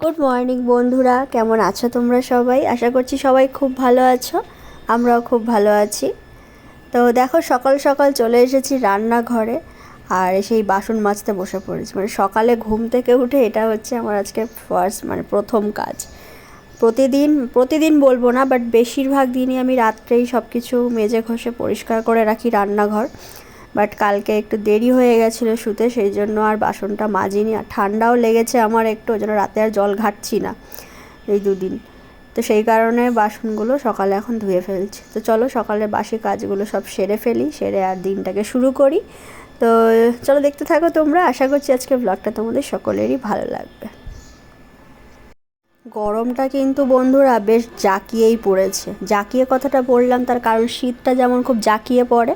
Good morning বন্ধুরা। কেমন আছো তোমরা সবাই? আশা করছি সবাই খুব ভালো আছো। আমরাও খুব ভালো আছি। তো দেখো, সকাল সকাল চলে এসেছি রান্নাঘরে, আর সেই বাসন মাজতে বসে পড়েছি। মানে সকালে ঘুম থেকে উঠে এটা হচ্ছে আমার আজকে ফার্স্ট মানে প্রথম কাজ। প্রতিদিন প্রতিদিন বলব না বাট বেশিরভাগ দিনই আমি রাত্রেই সব কিছু মেজে ঘষে পরিষ্কার করে রাখি রান্নাঘর। বাট কালকে একটু দেরি হয়ে গেছিল শুতে, সেই জন্য আর বাসনটা মাজিনি। আর ঠান্ডাও লেগেছে আমার একটু, ওই জন্য রাতে আর জল ঘাটছি না এই দুদিন। তো সেই কারণে বাসনগুলো সকালে এখন ধুয়ে ফেলছি। তো চলো সকালে বাসি কাজগুলো সব সেরে ফেলি, সেরে আর দিনটাকে শুরু করি। তো চলো দেখতে থাকো তোমরা, আশা করছি আজকে ব্লগটা তোমাদের সকলেরই ভালো লাগবে। গরমটা কিন্তু বন্ধুরা বেশ জাঁকিয়েই পড়েছে। জাঁকিয়ে কথাটা বললাম, তার কারণ শীতটা যেমন খুব জাঁকিয়ে পড়ে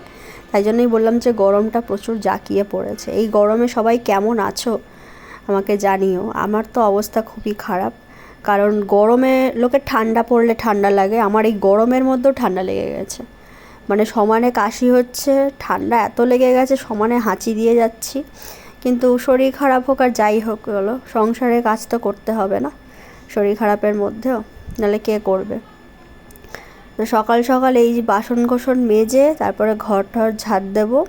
তাই জন্যই বললাম যে গরমটা প্রচুর জাঁকিয়ে পড়েছে। এই গরমে সবাই কেমন আছো? আমাকে জানিও। আমার তো অবস্থা খুবই খারাপ। কারণ গরমে লোকে ঠান্ডা পড়লে ঠান্ডা লাগে, আমার এই গরমের মধ্যেও ঠান্ডা লেগে গেছে। মানে সমানে কাশি হচ্ছে, ঠান্ডা এত লেগে গেছে, সমানে হাঁচি দিয়ে যাচ্ছি। কিন্তু শরীর খারাপ হোক আর যাই হোক হলো সংসারের কাজ তো করতে হবে না, শরীর খারাপের মধ্যেও। নাহলে কে করবে? তো সকাল সকাল এই বাসন কোসন মেজে তারপরে ঘর ঠর ঝাড় দেবো।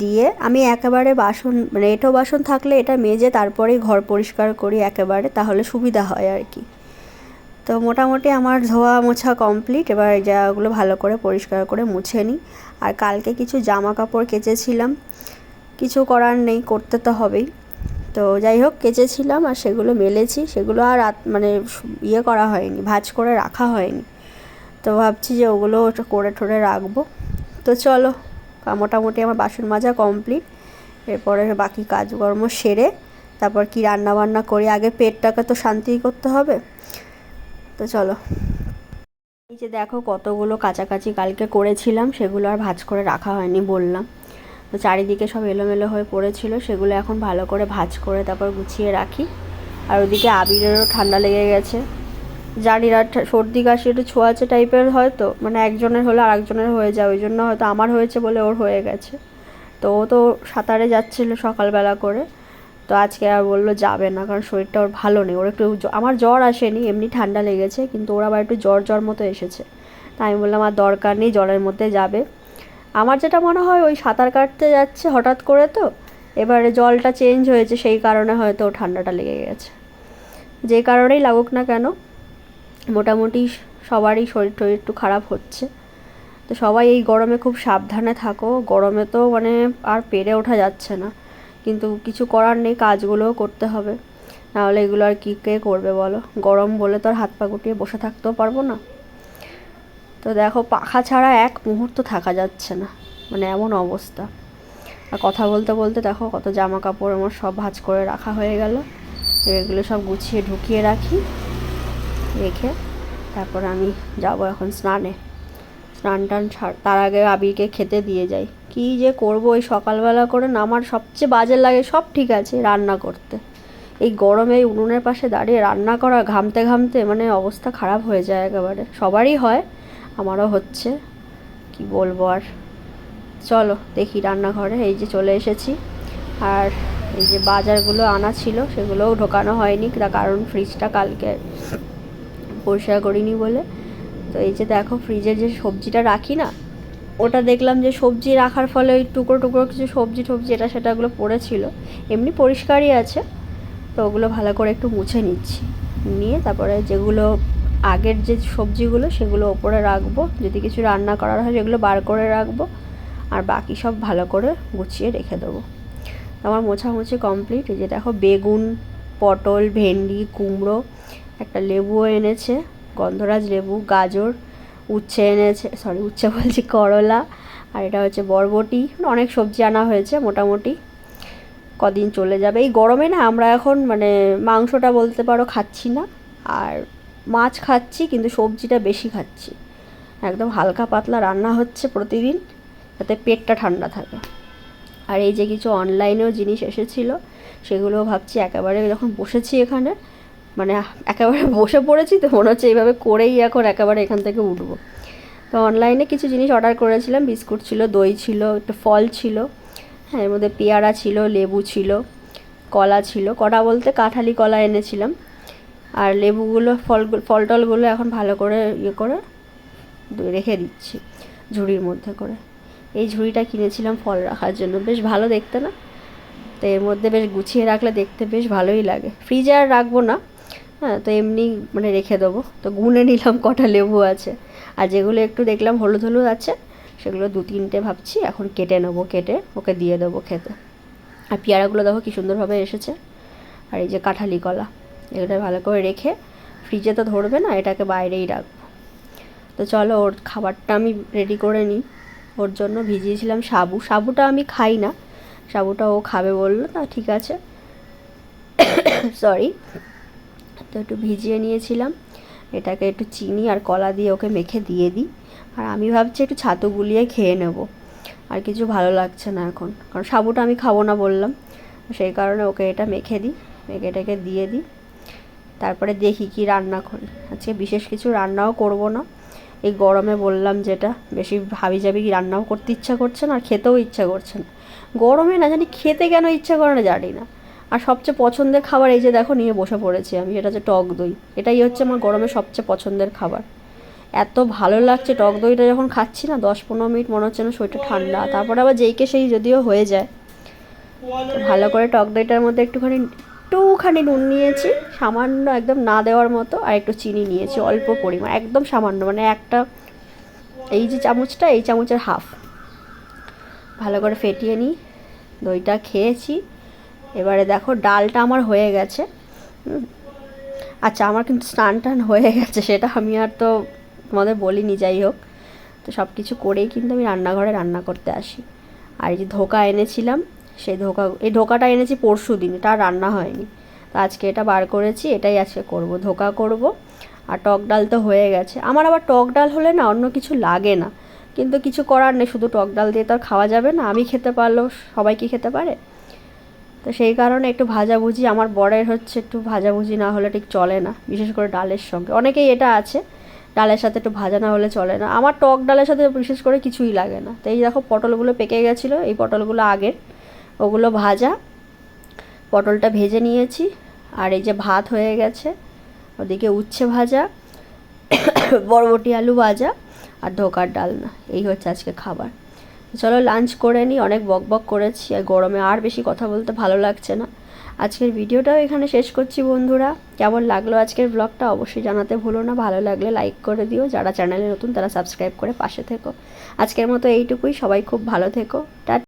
দিয়ে আমি একেবারে বাসন মানে এঁটো বাসন থাকলে এটা মেজে তারপরেই ঘর পরিষ্কার করি একেবারে, তাহলে সুবিধা হয় আর কি। তো মোটামুটি আমার ধোয়া মোছা কমপ্লিট, এবার জায়গাগুলো ভালো করে পরিষ্কার করে মুছে নিই। আর কালকে কিছু জামা কাপড় কেচেছিলাম, কিছু করার নেই, করতে তো হবেই। তো যাই হোক, কেচেছিলাম আর সেগুলো মেলেছি, সেগুলো আর মানে ইয়ে করা হয়নি, ভাজ করে রাখা হয়নি। তো ভাবছি যে ওগুলো করে ঠোরে রাখব। তো চলো মোটামুটি আমার বাসন মাজা কমপ্লিট। এরপরে বাকি কাজকর্ম সেরে তারপর কি রান্না বান্না করি, আগে পেটটাকে তো শান্তি করতে হবে। তো চলো। এই যে দেখো কতগুলো কাছাকাছি কালকে করেছিলাম, সেগুলো আর ভাজ করে রাখা হয়নি বললাম। তো চারিদিকে সব এলোমেলো হয়ে পড়েছিল, সেগুলো এখন ভালো করে ভাজ করে তারপর গুছিয়ে রাখি। আর ওদিকে আবিরেরও ঠান্ডা লেগে গেছে। জানি না সর্দি কাশি একটু ছোঁয়াচে টাইপের হয়তো মানে একজনের হলে আরেকজনের হয়ে যায়, ওই জন্য হয়তো আমার হয়েছে বলে ওর হয়ে গেছে। তো ও তো সাঁতারে যাচ্ছিল সকালবেলা করে, তো আজকে আর বলল যাবে না, কারণ শরীরটা ওর ভালো নেই। ওর একটু আমার জ্বর আসেনি, এমনি ঠান্ডা লেগেছে, কিন্তু ওর আবার একটু জ্বর জ্বর মতো এসেছে। তাই আমি বললাম, আর দরকার নেই জ্বরের মধ্যে যাবে। আমার যেটা মনে হয়, ওই সাঁতার কাটতে যাচ্ছে হঠাৎ করে তো, এবারে জলটা চেঞ্জ হয়েছে, সেই কারণে হয়তো ঠান্ডাটা লেগে গেছে। যে কারণেই লাগুক না কেন মোটামুটি সবারই শরীর টরীর একটু খারাপ হচ্ছে। তো সবাই এই গরমে খুব সাবধানে থাকো। গরমে তো মানে আর পেরে ওঠা যাচ্ছে না। কিন্তু কিছু করার নেই, কাজগুলোও করতে হবে। নাহলে এগুলো আর কী কে করবে বলো? গরম বলে তো আর হাত পা গুটিয়ে বসে থাকতেও পারব না। তো দেখো, পাখা ছাড়া এক মুহূর্ত থাকা যাচ্ছে না। মানে এমন অবস্থা। আর কথা বলতে বলতে দেখো, কত জামা কাপড় আমার সব ভাজ করে রাখা হয়ে গেল। এগুলো সব গুছিয়ে ঢুকিয়ে রাখি। রেখে তারপর আমি যাব এখন স্নানে। স্নান টান তার আগে আবিরকে খেতে দিয়ে যাই। কী যে করব ওই সকালবেলা করে না, আমার সবচেয়ে বাজে লাগে, সব ঠিক আছে, রান্না করতে। এই গরমে এই উনুনের পাশে দাঁড়িয়ে রান্না করা ঘামতে ঘামতে মানে অবস্থা খারাপ হয়ে যায় একেবারে। সবারই হয়, আমারও হচ্ছে, কি বলব আর। চলো, দেখি রান্নাঘরে, এই যে চলে এসেছি। আর এই যে বাজারগুলো আনা ছিল, সেগুলোও ঢোকানো হয়নি তার কারণ ফ্রিজটা কালকে পরিষ্কার করিনি বলে। তো এই যে দেখো ফ্রিজের যে সবজিটা রাখি না, ওটা দেখলাম যে সবজি রাখার ফলে ওই টুকরো টুকরো কিছু সবজি টবজি এটা সেটাগুলো পড়েছিল। এমনি পরিষ্কারই আছে, তো ওগুলো ভালো করে একটু মুছে নিচ্ছি। নিয়ে তারপরে যেগুলো আগের যে সবজিগুলো সেগুলো ওপরে রাখব, যদি কিছু রান্না করার হয় সেগুলো বার করে রাখব, আর বাকি সব ভালো করে গুছিয়ে রেখে দেবো। আমার মোছামুছি কমপ্লিট এই যে দেখো বেগুন, পটল, ভেন্ডি, কুমড়ো একটা লেবুও এনেছে, গন্ধরাজ লেবু, গাজর, উচ্ছে এনেছে সরি উচ্ছে বলছি, করলা, আর এটা হচ্ছে বরবটি। অনেক সবজি আনা হয়েছে মোটামুটি। কদিন চলে যাবে। এই গরমে না আমরা এখন মানে মাংসটা বলতে পারো খাচ্ছি না, আর মাছ খাচ্ছি, কিন্তু সবজিটা বেশি খাচ্ছি। একদম হালকা পাতলা রান্না হচ্ছে প্রতিদিন, যাতে পেটটা ঠান্ডা থাকে। আর এই যে কিছু অনলাইনেও জিনিস এসেছিল সেগুলো ভাবছি একেবারে যখন বসেছি এখানে মানে একেবারে বসে পড়েছি তো মনে হচ্ছে এইভাবে করেই এখন একেবারে এখান থেকে উঠবো। তো অনলাইনে কিছু জিনিস অর্ডার করেছিলাম, বিস্কুট ছিল, দই ছিল, একটু ফল ছিল হ্যাঁ এর মধ্যে পেয়ারা ছিল, লেবু ছিল, কলা ছিল, কটা বলতে কাঁঠালি কলা এনেছিলাম। আর লেবুগুলো ফলগুলো ফল টলগুলো এখন ভালো করে ইয়ে করে রেখে দিচ্ছি ঝুড়ির মধ্যে করে। এই ঝুড়িটা কিনেছিলাম ফল রাখার জন্য, বেশ ভালো দেখতে না? তো এর মধ্যে বেশ গুছিয়ে রাখলে দেখতে বেশ ভালোই লাগে। ফ্রিজে আর রাখব না হ্যাঁ তো এমনি মানে রেখে দেবো। তো গুনে নিলাম কটা লেবু আছে। আর যেগুলো একটু দেখলাম হলুদ হলুদ আছে, সেগুলো দু তিনটে ভাবছি, এখন কেটে নেব, কেটে ওকে দিয়ে দেবো খেতে। আর পেয়ারাগুলো দেখো কী সুন্দরভাবে এসেছে। আর এই যে কাঁঠালি কলা, এগুলো ভালো করে রেখে ফ্রিজে তো ধরবে না, এটাকে বাইরেই রাখব। তো চলো ওর খাবারটা আমি রেডি করে নিই। ওর জন্য ভিজিয়েছিলাম সাবু। সাবুটা আমি খাই না। সাবুটা ও খাবে বলল, তা ঠিক আছে। সরি তো একটু ভিজিয়ে নিয়েছিলাম। এটাকে একটু চিনি আর কলা দিয়ে ওকে মেখে দিয়ে দিই। আর আমি ভাবছি একটু ছাতু গুলিয়ে খেয়ে নেব। আর কিছু ভালো লাগছে না এখন। কারণ সাবুটা আমি খাব না বললাম। সেই কারণে ওকে এটা মেখে দিই, মেখে এটাকে দিয়ে দিই। তারপরে দেখি কি রান্না করি। আজকে বিশেষ কিছু রান্নাও করব না। এই গরমে বললাম যেটা, বেশি ভাবি যাবি রান্নাও করতে ইচ্ছা করছে না আর খেতেও ইচ্ছা করছে না। গরমে না জানি খেতে কেন ইচ্ছা করে না জানি না। আর সবচেয়ে পছন্দের খাবার এই যে দেখো নিয়ে বসে পড়েছি আমি এটা হচ্ছে টক দই। এটাই হচ্ছে আমার গরমে সবচেয়ে পছন্দের খাবার। এত ভালো লাগছে টক দইটা যখন খাচ্ছি না, দশ পনেরো মিনিট মনে হচ্ছে না শরীরটা ঠান্ডা। তারপরে আবার যেইকে সেই যদিও হয়ে যায়। ভালো করে টক দইটার মধ্যে একটুখানি একটুখানি নুন নিয়েছি, সামান্য একদম না দেওয়ার মতো, আর একটু চিনি নিয়েছি, অল্প পরিমাণ, একদম সামান্য মানে একটা, এই যে চামচটা, এই চামচের হাফ। ভালো করে ফেটিয়ে নিই। দইটা খেয়েছি। এবারে দেখো ডালটা আমার হয়ে গেছে। আচ্ছা আমার কিন্তু স্নান টান হয়ে গেছে, সেটা আমি আর তো তোমাদের বলিনি, যাই হোক। তো সব কিছু করেই কিন্তু আমি রান্নাঘরে রান্না করতে আসি। আর এই যে ধোকা এনেছিলাম, সেই ধোকা, এই ধোকাটা এনেছি পরশু দিন, এটা রান্না হয়নি। তো আজকে এটা বার করেছি, এটাই আজকে করব, ধোকা করব। আর টক ডাল তো হয়ে গেছে। আমার আবার টক ডাল হলে না অন্য কিছু লাগে না। কিন্তু কিছু করার নেই, শুধু টক ডাল দিয়ে তো আর খাওয়া যাবে না। আমি খেতে পারলেও সবাই কি খেতে পারে? তো সেই কারণে একটু ভাজাভুজি, আমার বরের হচ্ছে একটু ভাজাভুজি না হলে ঠিক চলে না, বিশেষ করে ডালের সঙ্গে। অনেকেই এটা আছে, ডালের সাথে একটু ভাজা না হলে চলে না। আমার টক ডালের সাথে বিশেষ করে কিছুই লাগে না। তো এই দেখো পটলগুলো পেকে গেছিল, এই পটলগুলো আগের, ওগুলো ভাজা, পটলটা ভেজে নিয়েছি, আর এই যে ভাত হয়ে গেছে, ওদিকে উচ্ছে ভাজা, বরবটি আলু ভাজা, আর ধোকার ডালনা। এই হচ্ছে আজকে খাবার। চলো লাঞ্চ করে নিই অনেক বক বক করেছি আর গরমে আর বেশি কথা বলতে ভালো লাগছে না। আজকের ভিডিওটাও এখানে শেষ করছি বন্ধুরা। কেমন লাগল আজকের ব্লগটা অবশ্যই জানাতে ভুলো না। ভালো লাগলে লাইক করে দিও। যারা চ্যানেলে নতুন তারা সাবস্ক্রাইব করে পাশে থেকো। আজকের মতো এইটুকুই। সবাই খুব ভালো থেকো। টা